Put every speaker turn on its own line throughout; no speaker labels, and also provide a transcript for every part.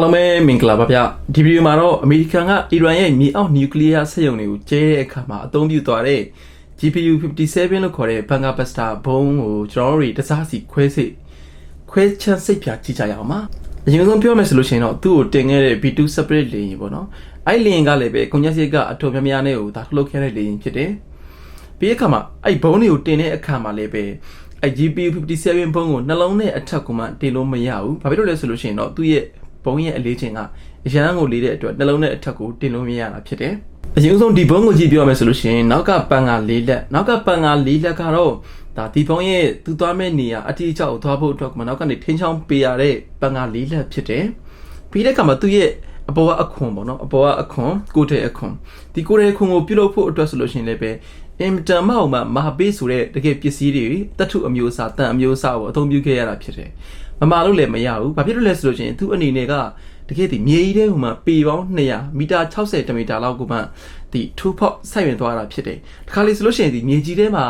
အားလုံးပဲမင်္ဂလာပါဗျဒီဗီဒီယိုမှာတော့အမေရိကန်ကအီရန်ရဲ့မြေအောက်နျူကလ িয়ার စက်ရုံတွေကိုကျဲတဲ့အခါမှာအသုံးပြုသွားတဲ့ GPU 57လို့ခေါ်တဲ့ Banga Buster ဘုံကိုကျွန်တော်တို့တွေတစားစီခွဲစိတ်ခွဲချမ်းစိတ်ပြကြည့်ကြရအောင်ပါအရင်ဆုံးပြောမယ်ဆိုလို့ရှိရင်တော့သူ့ကိုတင်ခဲ့တဲ့ B2 separate လေယာဉ်ပေါ့နော်အဲ့လေယာဉ်ကလည်းပဲကွန်ရက်စိတ်ကအထုံများများနဲ့ဟိုဒါထုတ်လုပ်ခဲ့တဲ့လေယာဉ်ဖြစ်တယ်ပြီးတဲ့အခါမှာအဲ့ဘုံတွေကိုတင်တဲ့အခါမှာလည်းပဲအဲ့ GPU 57ဘုံကိုနှလုံးနဲ့အထက်ကမှတင်လို့မရဘူးဘာဖြစ်လို့လဲဆိုလို့ရှိရင်တော့သူ့ရဲ့ ဘုံရဲ့အလေးချိန်ကအရန်ကိုလေးတဲ့အတွက်နှလုံးနဲ့အထက်ကိုတင်လို့မရတာဖြစ်တယ်။အရင်ဆုံးဒီဘုံကိုကြည့်ပြောမယ်ဆိုလို့ရှိရင်နောက်ကပန်က၄လက်နောက်ကပန်က၄လက်ကတော့ဒါဒီဘုံရဲ့သူသွားမဲ့နေရာအတိအကျကိုသွားဖို့အတွက်ကမှနောက်ကနေထင်းချောင်းပေးရတဲ့ပန်က၄လက်ဖြစ်တယ်။ပြီးတဲ့အခါမှာသူ့ရဲ့အပေါ်ကအခွန်ပေါ့နော်အပေါ်ကအခွန်ကိုတဲ့အခွန်ဒီကိုတဲ့အခွန်ကိုပြုလုပ်ဖို့အတွက်ဆိုလို့ရှိရင်လည်းပဲ အင်တန်မောက်မှာမဟာပေးဆိုတဲ့တကယ်ပစ္စည်းတွေတတ်ထုအမျိုးအစားတန်အမျိုးအစားကိုအသုံးပြုခဲ့ရတာဖြစ်တယ်မမာလို့လည်းမရဘူးဘာဖြစ်လို့လဲဆိုလို့ရှိရင်သူ့အနေနဲ့ကတကယ်ဒီမြေကြီးတဲ့ဟိုမှာပေပေါင်း200မီတာ60တမီတာလောက်ကိုမှဒီထူဖော့ဆိုက်ဝင်သွားတာဖြစ်တယ်တခါလေဆိုလို့ရှိရင်ဒီမြေကြီးထဲမှာ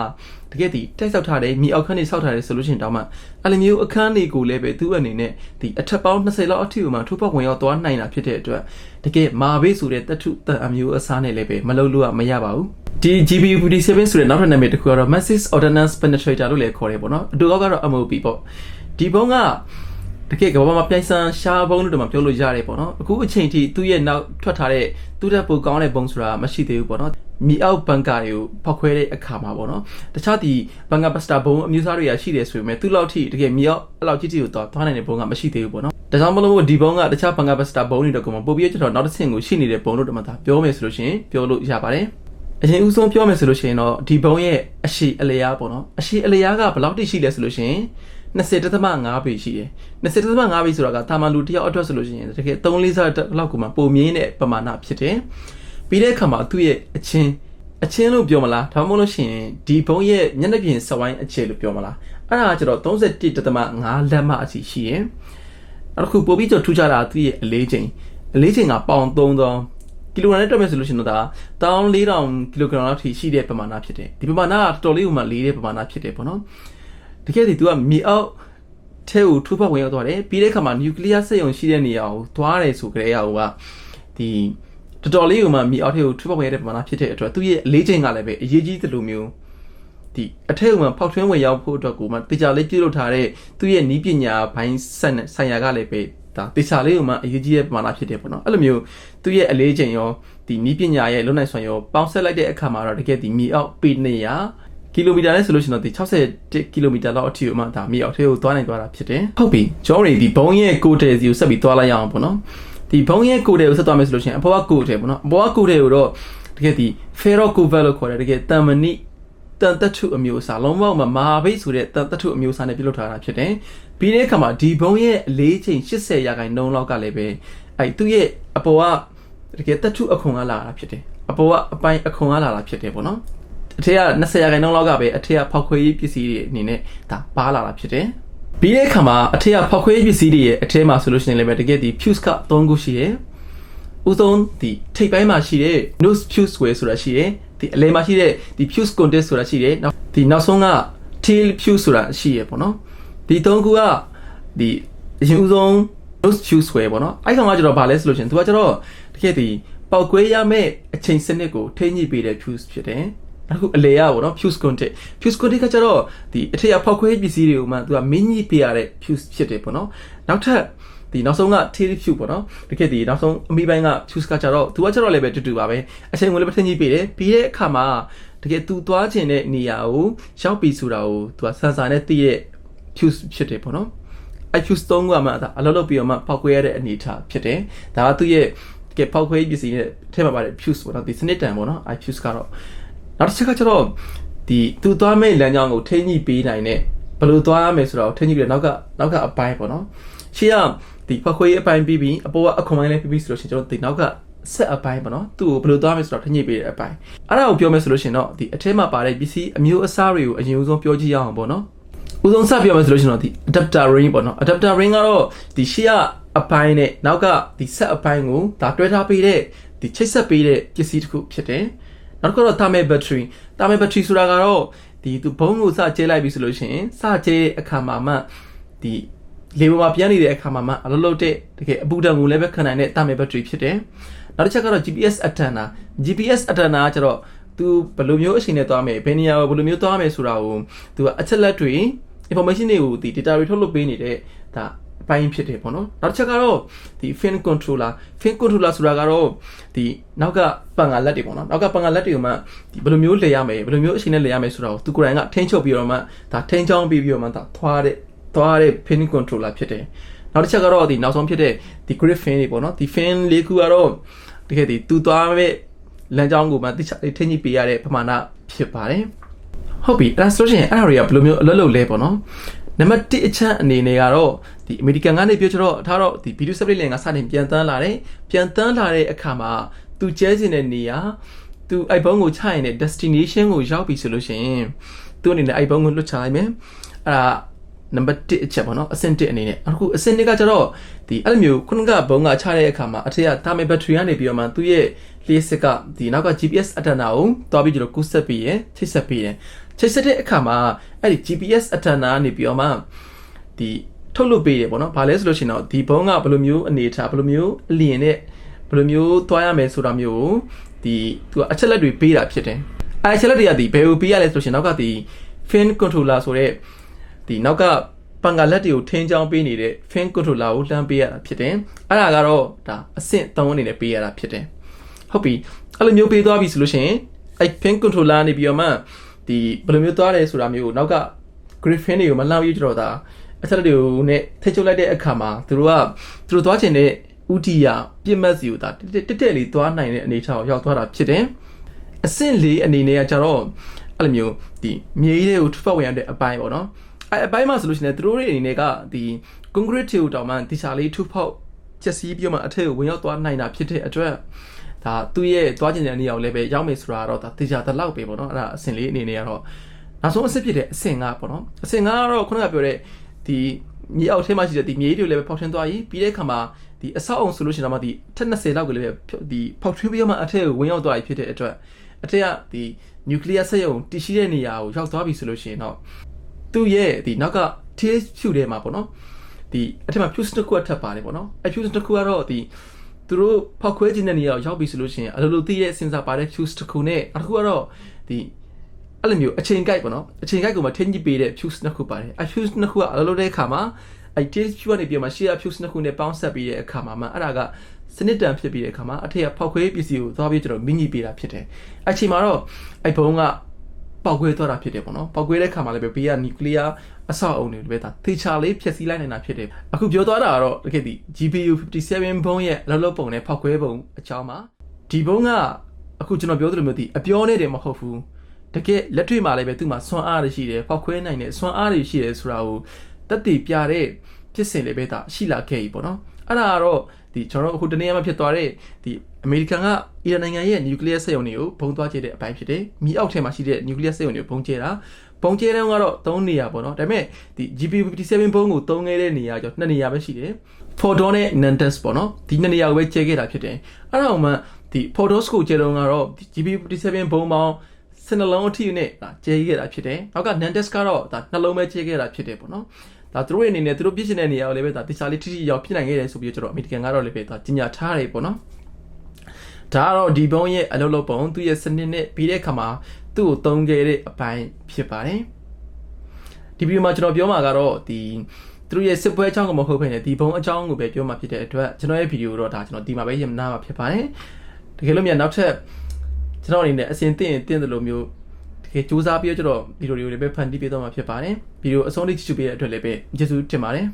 တကယ်ဒီတိုက်ဆောက်ထားတယ်မြေအောက်ခန်းတွေဆောက်ထားတယ်ဆိုလို့ရှိရင်တောင်မှအဲ့လိုမျိုးအခန်းတွေကိုလည်းပဲသူ့အနေနဲ့ဒီအထက်ပေါင်း20လောက်အထိကိုမှထူဖော့ဝင်ရောက်သွားနိုင်တာဖြစ်တဲ့အတွက်တကယ်မာဘေးဆိုတဲ့တထုတန်အမျိုးအစားနဲ့လည်းပဲမလုပ်လို့မရပါဘူး ဒီ GPU 57ဆိုတဲ့နောက်ထပ်နာမည်တစ်ခုကတော့ Massive Ordnance Penetrator လို့လည်းခေါ်တယ်ပေါ့နော်အတူကောက်ကတော့ MOP ပေါ့ဒီဘုံကတကယ်ကဘာမှပြိုင်ဆန်းရှားဘုံလို့တော့မပြောလို့ရတယ်ပေါ့နော်အခုအချိန်ထိသူ့ရဲ့နောက်ထွက်ထားတဲ့သူ့တဲ့ပိုကောင်းတဲ့ဘုံဆိုတာမရှိသေးဘူးပေါ့နော်မြေအောက်ဘန်ကာတွေကိုဖောက်ခွဲတဲ့အခါမှာပေါ့နော်တခြားဒီဘန်ကာပစတာဘုံအမျိုးအစားတွေကရှိတယ်ဆိုပေမဲ့သူ့လောက်ထိတကယ်မြေအောက်အဲ့လောက်ကြီးကြီးကိုသွားသွားနိုင်တဲ့ဘုံကမရှိသေးဘူးပေါ့နော်ဒါကြောင့်မလို့ဒီဘုံကတခြားဘန်ကာပစတာဘုံတွေတော့ကမှပို့ပြီးတော့နောက်တစ်ဆင့်ကိုရှိနေတဲ့ဘုံလို့တော့မှသာပြောမယ်ဆိုလို့ရှိရင်ပြောလို့ရပါတယ် အရင်ဦးဆုံးပြောမယ်ဆိုလို့ရှိရင်တော့ဒီဘုံရဲ့အရှိအလျားပေါ့နော်အရှိအလျားကဘယ်လောက်တိရှိလဲဆိုလို့ရှိရင်20.5ပေရှိတယ်20.5ပေဆိုတာကတာမန်လူတယောက်အတွက်ဆိုလို့ရှိရင်တကယ်3လေးစားလောက်ကိုမှပုံမြင့်တဲ့ပမာဏဖြစ်တယ်ပြီးတဲ့အခါမှာသူ့ရဲ့အချင်းအချင်းလို့ပြောမလားဒါမှမဟုတ်လို့ရှိရင်ဒီဘုံရဲ့မျက်နှာပြင်စဝိုင်းအခြေလို့ပြောမလားအဲ့ဒါကကျတော့31.5လက်မအစီရှိရယ်နောက်တစ်ခုပို့ပြီးတော့ထူးခြားတာသူ့ရဲ့အလေးချိန်အလေးချိန်ကပေါင်3000ကီလိုဂရမ်နဲ့တွက်မယ်ဆိုလို့ရှိရင်တော့ဒါ14000ကီလိုဂရမ်လောက်ထိရှိတဲ့ပမာဏဖြစ်တယ်ဒီပမာဏကတော်တော်လေးဥမာလေးတဲ့ပမာဏဖြစ်တယ်ပေါ့နော်တကယ်ဒီ तू ကမြေအောက်ထဲကိုထိုးဖောက်ဝင်ရောက်သွားတယ်ပြီးတဲ့အခါမှာနျူကလ িয়ার စက်ရုံရှိတဲ့နေရာကိုသွားတယ်ဆိုကြတဲ့ဟာကဒီတော်တော်လေးကိုမှမြေအောက်ထဲကိုထိုးဖောက်ဝင်ရတဲ့ပမာဏဖြစ်တဲ့အတွက်သူ့ရဲ့အလေးချိန်ကလည်းပဲအရေးကြီးသလိုမျိုးဒီအထက်ကမှဖောက်ထွင်းဝင်ရောက်ဖို့အတွက်ကိုမှတေချာလေးပြုလုပ်ထားတဲ့သူ့ရဲ့နီးပညာဘိုင်းဆက်ဆိုင်ရာကလည်းပဲ ဒါတေချာလေးကိုမှအရေးကြီးတဲ့ပမာဏဖြစ်တယ်ပေါ့နော်အဲ့လိုမျိုးသူ့ရဲ့အလေးချိန်ရောဒီနီးပညာရဲ့လုံနိုင်စွမ်းရောပေါင်းဆက်လိုက်တဲ့အခါမှာတော့တကယ်ဒီမြေအောက်ပေ200ကီလိုမီတာနဲ့ဆိုလို့ရှိရင်တော့ဒီ60ကီလိုမီတာလောက်အထိမှဒါမြေအောက်ထဲကိုသွားနိုင်သွားတာဖြစ်တယ်ဟုတ်ပြီကျွန်တော်တို့ဒီဘုံရဲ့ကိုတယ်စီကိုဆက်ပြီးသွားလိုက်ရအောင်ပေါ့နော်ဒီဘုံရဲ့ကိုတယ်ကိုဆက်သွားမယ်ဆိုလို့ရှိရင်အပေါ်ကကိုတယ်ပေါ့နော်အပေါ်ကကိုတယ်ကိုတော့တကယ်ဒီ ferro cover လို့ခေါ်တယ်တကယ်တန်မဏိ တန်တက်ထုအမျိုးအစားလုံးဝမှာမဟာဘိတ်ဆိုတဲ့တန်တက်ထုအမျိုးအစားနဲ့ပြုလုပ်ထားတာဖြစ်တယ်ပြီးတဲ့အခါမှာဒီဘုံရဲ့အလေးချိန်80ရာခိုင်နှုန်းလောက်ကလည်းပဲအဲသူ့ရဲ့အပေါ်ကတကယ်တက်ထုအခွန်ကလာတာဖြစ်တယ်အပေါ်ကအပိုင်းအခွန်ကလာတာဖြစ်တယ်ပေါ့နော်အထက်က20ရာခိုင်နှုန်းလောက်ကပဲအထက်ကဖောက်ခွဲရေးပစ္စည်းတွေအနေနဲ့ဒါပါလာတာဖြစ်တယ်ပြီးတဲ့အခါမှာအထက်ကဖောက်ခွဲရေးပစ္စည်းတွေရဲ့အထဲမှာဆိုလို့ရှိရင်လည်းပဲတကယ်ဒီ fuse က3ခုရှိတယ်ဥဆုံးဒီထိပ်ပိုင်းမှာရှိတဲ့ nose fuse square ဆိုတာရှိတယ် ဒီအလဲမှာရှိတဲ့ဒီ fuse contact ဆိုတာရှိတယ်နောက်ဒီနောက်ဆုံးက tail fuse ဆိုတာရှိရပေါ့နော်ဒီသုံးခုကဒီအရင်ဦးဆုံး nose fuse square ပေါ့နော်အဲ့ကောင်ကကျတော့ဗာလဲဆိုလို့ရှိရင်သူကကျတော့တကယ်ဒီပောက်ကွဲရမယ့်အချိန်စနစ်ကိုထိညှိပေးတဲ့ fuse ဖြစ်တယ်အခုအလေရပေါ့နော် fuse contact fuse contact ကကျတော့ဒီအထက်ရဖောက်ခွဲပစ္စည်းတွေကိုမှသူကမင်းကြီးပေးရတဲ့ fuse ဖြစ်တယ်ပေါ့နော်နောက်ထပ် ဒီနောက်ဆုံးက tail fuse ပေါ့နော်တကယ်ဒီနောက်ဆုံးအမိပိုင်းက fuse ကကြတော့သူကကြတော့လည်းပဲတူတူပါပဲအချိန်ကိုလည်းပထင်ကြီးပေးတယ်ပြီးတဲ့အခါမှာတကယ်သူသွားခြင်းတဲ့နေရာကိုရောက်ပြီဆိုတာကိုသူကဆန်ဆာနဲ့သိတဲ့ fuse ဖြစ်တယ်ပေါ့နော်အဲ fuse သုံးခုကမှအလုပ်လုပ်ပြီးတော့မှပောက်ခွဲရတဲ့အနေအထားဖြစ်တယ်ဒါကသူ့ရဲ့တကယ်ပောက်ခွဲပစ္စည်းနဲ့ထဲမှာပါတဲ့ fuse ပေါ့နော်ဒီစနစ်တန်ပေါ့နော်အဲ fuse ကတော့နောက်တစ်ချက်ကကျတော့ဒီသူသွားမဲ့လမ်းကြောင်းကိုထိညှိပေးနိုင်တဲ့ဘယ်လိုသွားရမယ်ဆိုတော့ထိညှိပြီးတော့နောက်ကနောက်ကအပိုင်းပေါ့နော်ရှေ့က ဒီဖောက်ခွေးအပိုင်းပြီးပြီးအပေါ်ကအခွန်ပိုင်းလည်းပြီးပြီးဆိုလို့ရှိရင်ကျွန်တော်ဒီနောက်ကဆက်အပိုင်းပေါ့နော်သူ့ကိုဘယ်လိုသွားမယ်ဆိုတော့ထညှိပေးတဲ့အပိုင်းအဲ့ဒါကိုပြောမယ်ဆိုလို့ရှိရင်တော့ဒီအထဲမှာပါတဲ့ပစ္စည်းအမျိုးအစားတွေကိုအရင်ဦးဆုံးပြောကြည့်ရအောင်ပေါ့နော်ဦးဆုံးစပြောမယ်ဆိုလို့ရှိရင်တော့ဒီ adapter ring ပေါ့နော် adapter ring ကတော့ဒီရှေ့ကအပိုင်းနဲ့နောက်ကဒီဆက်အပိုင်းကိုဒါတွဲထားပေးတဲ့ဒီချိတ်ဆက်ပေးတဲ့ပစ္စည်းတစ်ခုဖြစ်တယ်နောက်တစ်ခုတော့ thermal battery thermal battery ဆိုတာကတော့ဒီသူဘုံကိုစကျဲလိုက်ပြီဆိုလို့ရှိရင်စကျဲအခါမှာမှဒီ လေပေါ်မှာပြန်နေတဲ့အခါမှာမှအလုပ်လုပ်တဲ့တကယ်အပူတံကိုလည်းပဲခံနိုင်တဲ့တာမဲဘက်ထရီဖြစ်တယ်နောက်တစ်ချက်ကတော့ GPS antenna GPS antenna ကကျတော့သူဘယ်လိုမျိုးအချိန်နဲ့သွားမယ်ဘယ်နေရာကိုဘယ်လိုမျိုးသွားမယ်ဆိုတာကိုသူကအချက်လက်တွေ information တွေကိုဒီ data တွေထုတ်လုပ်ပေးနေတဲ့ဒါအပိုင်းဖြစ်တယ်ပေါ့နော်နောက်တစ်ချက်ကတော့ဒီ fin controller fin controller ဆိုတာကတော့ဒီနောက်ကပန်ငါလက်တွေပေါ့နော်နောက်ကပန်ငါလက်တွေကိုမှဒီဘယ်လိုမျိုးလဲရမယ်ဘယ်လိုမျိုးအချိန်နဲ့လဲရမယ်ဆိုတာကိုသူကိုယ်တိုင်ကထိန်းချုပ်ပြီးတော့မှဒါထိန်းချောင်းပြီးပြီးတော့မှဒါထွားတဲ့ သွားတဲ့ fin controller ဖြစ်တယ်နောက်တစ်ချက်ကတော့ဒီနောက်ဆုံးဖြစ်တဲ့ဒီ grip fin တွေပေါ့နော်ဒီ fin လေးခုကတော့တကယ်ဒီသူသွားမဲ့လမ်းကြောင်းကိုမှတိကျထိန်းကြီးပေးရတဲ့ပမာဏဖြစ်ပါတယ်ဟုတ်ပြီအဲ့ဒါဆိုရင်အဲ့ဒါတွေကဘယ်လိုမျိုးအလုပ်လုပ်လဲပေါ့နော်နံပါတ်1အချက်အနေနဲ့ကတော့ဒီအမေရိကန်ကနေပြောချတော့ထားတော့ဒီ video supply lane ကစတင်ပြန်တန်းလာတယ်ပြန်တန်းလာတဲ့အခါမှာသူကျဲကျင်တဲ့နေရာသူအိုက်ဖုန်းကိုချရင်တဲ့ destination ကိုရောက်ပြီဆိုလို့ရှိရင်သူအနေနဲ့အိုက်ဖုန်းကိုလွှတ်ချလိုက်မယ်အဲ့ဒါ နံပါတ်1အချက်ပေါ့နော်အဆင့်1အနေနဲ့အခုအဆင့်2ကကျတော့ဒီအဲ့လိုမျိုးခုနကဘုံကချတဲ့အခါမှာအထက်ကတာမင်ဘက်ထရီကနေပြီးတော့မှသူ့ရဲ့လျှက်စစ်ကဒီနောက်က GPS antenna ကိုတွားပြီးကျွန်တော်ကူးဆက်ပြီးရချိတ်ဆက်ပြီးရချိတ်ဆက်တဲ့အခါမှာအဲ့ဒီ GPS antenna ကနေပြီးတော့မှဒီထုတ်လုပ်ပေးတယ်ပေါ့နော်။ဘာလဲဆိုလို့ရှိရင်တော့ဒီဘုံကဘယ်လိုမျိုးအနေထားဘယ်လိုမျိုးအလျင်နဲ့ဘယ်လိုမျိုးသွားရမယ်ဆိုတာမျိုးကိုဒီသူကအချက်လက်တွေပေးတာဖြစ်တယ်။အဲအချက်လက်တွေကဒီဘယ်ကိုပေးရလဲဆိုလို့ရှိရင်နောက်ကဒီ fin controller ဆိုတဲ့ ဒီနောက်ကပန်ကလက်တွေကိုထင်းချောင်းပေးနေတဲ့ fin controller ကိုလှမ်းပေးရတာဖြစ်တယ်။အဲ့ဒါကတော့ဒါအဆင့်3အနေနဲ့ပေးရတာဖြစ်တယ်။ဟုတ်ပြီအဲ့လိုမျိုးပေးသွားပြီဆိုလို့ရှိရင်အဲ့ fin controller နေပြီးတော့မှဒီဘယ်လိုမျိုးသွားတယ်ဆိုတာမျိုးကိုနောက်က griffin တွေကိုမလှမ်းပြီးကြတော့ဒါအချက်လက်တွေကိုနဲ့ထိချုပ်လိုက်တဲ့အခါမှာသူတို့ကသူတို့သွားချင်တဲ့ဥတီယာပြစ်မှတ်စီကိုဒါတက်တက်တက်လေးသွားနိုင်တဲ့အနေအထားကိုရောက်သွားတာဖြစ်တယ်အဆင့်လေးအနေနဲ့ကကြတော့အဲ့လိုမျိုးဒီမြေကြီးတွေကိုထွက်ဝင်ရတဲ့အပိုင်းပေါ့နော် အဲ့အပိုင်းမှာဆိုလို့ရှိရင်သူတို့တွေအနေနဲ့ကဒီ concrete တွေကိုတောင်မှဒီချာလေးထုဖောက်ချက်စီးပြီးမှအထက်ကိုဝင်ရောက်သွားနိုင်တာဖြစ်တဲ့အတွက်ဒါသူ့ရဲ့သွားကျင်တဲ့နေရာကိုလည်းပဲရောက်မယ်ဆိုတာတော့ဒါတေချာတလောက်ပဲပေါ့နော်အဲ့ဒါအဆင့်လေးအနေနဲ့ကတော့နောက်ဆုံးအဆင့်ဖြစ်တဲ့အဆင့်ကပေါ့နော်အဆင့်ကတော့ခုနကပြောတဲ့ဒီမြေအောက်ထဲမှာရှိတဲ့ဒီမြေကြီးတွေလည်းပဲဖောက်ထွင်းသွားပြီပြီးတဲ့အခါမှာဒီအဆောက်အုံဆိုလို့ရှိရင်တော့ဒီအထက်20လောက်ကလေးပဲဒီဖောက်ထွင်းပြီးမှအထက်ကိုဝင်ရောက်သွားပြီဖြစ်တဲ့အတွက်အထက်ကဒီနျူကလ িয়ার စက်ရုံတည်ရှိတဲ့နေရာကိုရောက်သွားပြီဆိုလို့ရှိရင်တော့ သူ့ရဲ့ဒီနောက်က taste ဖြူထဲမှာပေါ့နော်ဒီအထက်မှာ fuse တစ်ခုအထပ်ပါတယ်ပေါ့နော်အဲ fuse တစ်ခုကတော့ဒီသူတို့ဖောက်ခွဲခြင်းတဲ့နေရာကိုရောက်ပြီဆိုလို့ရှိရင်အလိုလိုသိတဲ့စင်ဆာပါတဲ့ fuse တစ်ခုနဲ့အခုကတော့ဒီအဲ့လိုမျိုးအချိန်ကိုက်ပေါ့နော်အချိန်ကိုက်ကိုမှထင်းကြီးပေးတဲ့ fuse နှစ်ခုပါတယ်အဲ fuse နှစ်ခုကအလိုလိုတဲ့အခါမှာအဲ taste ဖြူကနေပြီးမှ share fuse နှစ်ခုနဲ့ပေါင်းဆက်ပြီးတဲ့အခါမှာမှအဲ့ဒါကစနစ်တန်ဖြစ်ပြီးတဲ့အခါမှာအထက်ကဖောက်ခွဲပစ္စည်းကိုသွားပြီးကျွန်တော်မိညိပေးတာဖြစ်တယ်အချိန်မှာတော့အဲ့ဘုံက ပောက်ခွဲသွားတာဖြစ်တယ်ပေါ့နော်ပောက်ခွဲတဲ့ခါမှာလည်းပဲဘေးကနျူကလ িয়ার အဆောက်အုံတွေပဲဒါသေချာလေးဖျက်ဆီးလိုက်နိုင်တာဖြစ်တယ်အခုပြောသွားတာကတော့တကယ်ဒီ GPU 57ဘုံရဲ့အလုပ်လုပ်ပုံနဲ့ဖောက်ခွဲပုံအကြောင်းပါဒီဘုံကအခုကျွန်တော်ပြောသလိုမျိုးဒီအပြောနဲ့တည်းမဟုတ်ဘူးတကယ်လက်တွေ့မှာလည်းပဲသူ့မှာဆွမ်းအားတွေရှိတယ်ဖောက်ခွဲနိုင်တဲ့ဆွမ်းအားတွေရှိတယ်ဆိုတာကိုတက်တည်ပြတဲ့ဖြစ်စဉ်လေးပဲဒါရှိလာခဲ့ပြီပေါ့နော်အဲ့ဒါကတော့ဒီကျွန်တော်တို့အခုတနေ့မှဖြစ်သွားတဲ့ဒီ အမေရိကန်ကအီရန်နိုင်ငံရဲ့နျူကလ িয়ার စက်ရုံတွေကိုဘုံသွားကျတဲ့အပိုင်းဖြစ်တယ်။မြေအောက်ထဲမှာရှိတဲ့နျူကလ িয়ার စက်ရုံတွေကိုဘုံကျဲတာဘုံကျဲတဲ့ကတော့၃နေရာပေါ့နော်။ဒါပေမဲ့ဒီ GPU57 ဘုံကိုသုံးခဲ့တဲ့နေရာကျော်နှစ်နေရာပဲရှိတယ်။ Photon နဲ့ Nantes ပေါ့နော်။ဒီနှစ်နေရာကိုပဲကျဲခဲ့တာဖြစ်တယ်။အဲ့ဒါမှဒီ Photos ကိုကျဲတော့ကတော့ GPU57 ဘုံပေါင်းစနှလုံးအထိနဲ့ဒါကျဲခဲ့တာဖြစ်တယ်။နောက်က Nantes ကတော့ဒါနှလုံးပဲကျဲခဲ့တာဖြစ်တယ်ပေါ့နော်။ဒါသူတို့ရဲ့အနေနဲ့သူတို့ပြည့်စင်တဲ့နေရာကိုလည်းပဲဒါတခြားလေးထိထိရောက်ဖြစ်နိုင်ခဲ့တယ်ဆိုပြီးတော့ကျွန်တော်အမေရိကန်ကတော့လည်းပဲဒါကြီးညာထားတယ်ပေါ့နော် ဒါကတော့ဒီဘုံရဲ့အလုပ်လုပ်ပုံသူ့ရဲ့စနစ်နဲ့ပြီးတဲ့အခါမှာသူ့ကိုသုံးခဲ့တဲ့အပိုင်းဖြစ်ပါတယ်ဒီဗီဒီယိုမှာကျွန်တော်ပြောမှာကတော့ဒီသူတို့ရဲ့စစ်ပွဲအကြောင်းကိုမဟုတ်ဘဲနဲ့ဒီဘုံအကြောင်းကိုပဲပြောမှာဖြစ်တဲ့အတွက်ကျွန်တော်ရဲ့ဗီဒီယိုတော့ဒါကျွန်တော်ဒီမှာပဲရမနာမှာဖြစ်ပါတယ်တကယ်လို့မြန်နောက်ထပ်ကျွန်တော်အနေနဲ့အစဉ်သိရင်သိတယ်လို့မျိုးတကယ်စူးစမ်းပြီးတော့ကျွန်တော်ဗီဒီယိုတွေကိုလည်းပဲဖန်တီးပေးတော့မှာဖြစ်ပါတယ်ဗီဒီယိုအဆုံးထိကြည့်ရှုပေးတဲ့အတွက်လည်းပဲကျေးဇူးတင်ပါတယ်